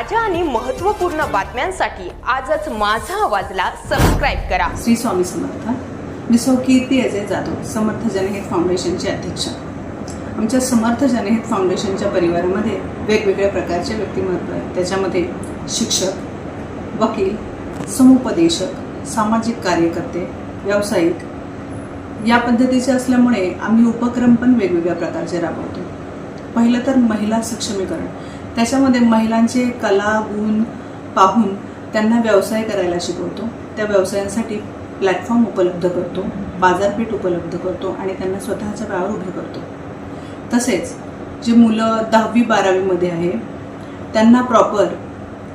ताज्या आणि महत्त्वपूर्ण बातम्यांसाठी आजच माझा आवाजला सबस्क्राईब करा. श्री स्वामी समर्थ. मी सौ कीर्ती अजय जाधव समर्थ जनहित फाउंडेशनचे अध्यक्ष. आमच्या समर्थ जनहित फाउंडेशनच्या परिवारामध्ये वेगवेगळ्या प्रकारचे व्यक्तिमत्व आहेत त्याच्यामध्ये शिक्षक वकील समुपदेशक सामाजिक कार्यकर्ते व्यावसायिक या पद्धतीचे असल्यामुळे आम्ही उपक्रम पण वेगवेगळ्या प्रकारचे राबवतो. पहिलं तर महिला सक्षमीकरण. त्याच्यामध्ये महिलांचे कला गुण पाहून त्यांना व्यवसाय करायला शिकवतो. त्या व्यवसायांसाठी प्लॅटफॉर्म उपलब्ध करतो बाजारपेठ उपलब्ध करतो आणि त्यांना स्वतःच्या पायावर उभे करतो. तसेच जे मुलं दहावी बारावीमध्ये आहे त्यांना प्रॉपर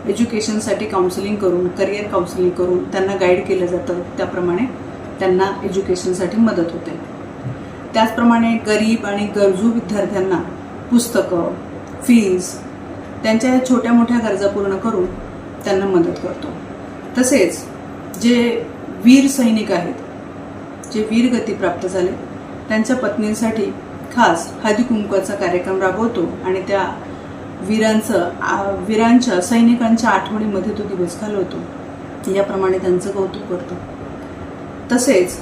एज्युकेशनसाठी काउन्सिलिंग करून करिअर काउन्सिलिंग करून त्यांना गाईड केलं जातं. त्याप्रमाणे त्यांना एज्युकेशनसाठी मदत होते. त्याचप्रमाणे गरीब आणि गरजू विद्यार्थ्यांना पुस्तकं फीज त्यांच्या छोट्या मोठ्या गरजा पूर्ण करून त्यांना मदत करतो. तसेच जे वीर सैनिक आहेत जे वीर गती प्राप्त झाले त्यांच्या पत्नींसाठी खास हळदी कुंकवाचा कार्यक्रम राबवतो आणि त्या वीरांचं वीरांच्या सैनिकांच्या आठवणीमध्ये तो दिवस घालवतो. याप्रमाणे त्यांचं कौतुक करतो. तसेच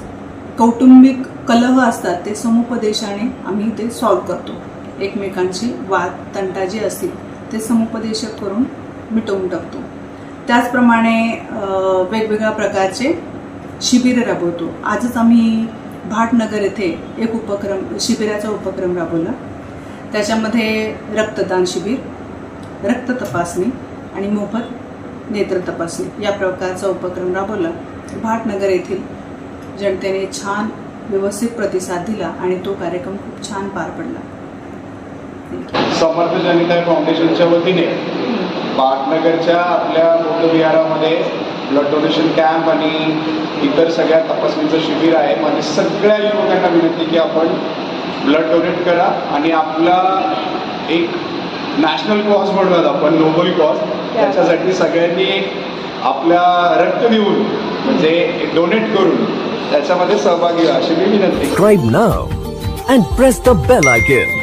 कौटुंबिक कलह असतात ते समुपदेशाने आम्ही ते सॉल्व करतो. एकमेकांची वाद तंटा जे असतील ते समुपदेशक करून मिटवून टाकतो. त्याचप्रमाणे वेगवेगळ्या प्रकारचे शिबिरं राबवतो. आजच आम्ही भाटनगर येथे एक उपक्रम शिबिराचा उपक्रम राबवला. त्याच्यामध्ये रक्तदान शिबिर रक्त तपासणी आणि मोफत नेत्र तपासणी या प्रकारचा उपक्रम राबवला. भाटनगर येथील जनतेने छान व्यवस्थित प्रतिसाद दिला आणि तो कार्यक्रम खूप छान पार पडला. समर्थ जनिता फाउंडेशनच्या वतीने पाटनगरच्या आपल्या बौद्धविहारामध्ये ब्लड डोनेशन कॅम्प आणि इतर सगळ्या तपासणीचं शिबिर आहे. माझी सगळ्या युवकांना विनंती की आपण ब्लड डोनेट करा आणि आपला एक नॅशनल कॉज म्हणूयात आपण नोबल कॉज त्याच्यासाठी सगळ्यांनी आपल्या रक्त देऊन म्हणजे डोनेट करून त्याच्यामध्ये सहभागी व्हा अशी मी विनंती. Now and press the bell icon.